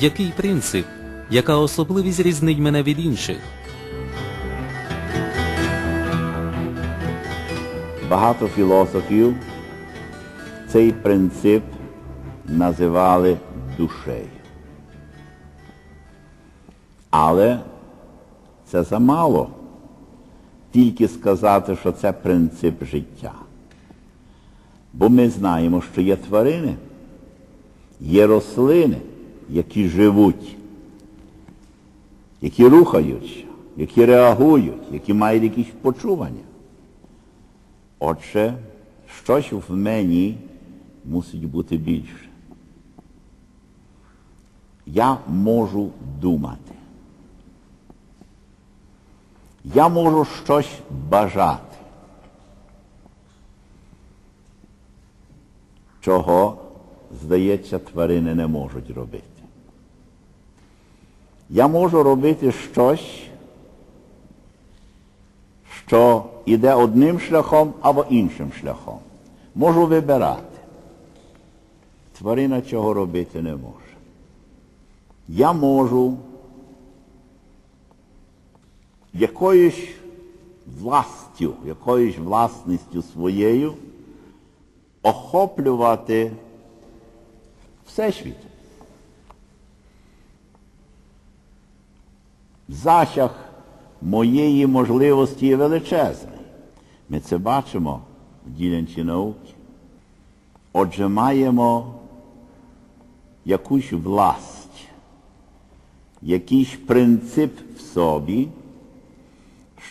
Який принцип? Яка особливість різнить мене від інших? Багато філософів цей принцип називали душею. Але це замало тільки сказати, що це принцип життя. Бо ми знаємо, що є тварини, є рослини, які живуть, які рухаються, які реагують, які мають якісь почування. Отже, щось в мені мусить бути більше. Я можу думати. Я можу щось бажати. Чого, здається, тварини не можуть робити. Я можу робити щось, що йде одним шляхом або іншим шляхом. Можу вибирати. Тварина цього робити не може. Я можу якоюсь властю, якоюсь власністю своєю охоплювати всесвіт. Засяг моєї можливості є величезний. Ми це бачимо в ділянці науки. Отже, маємо якусь власть, якийсь принцип в собі,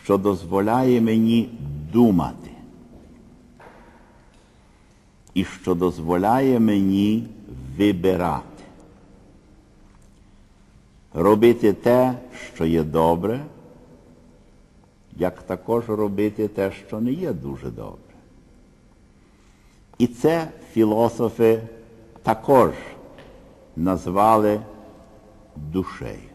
що дозволяє мені думати. І що дозволяє мені вибирати. Робити те, що є добре, як також робити те, що не є дуже добре. І це філософи також назвали душею.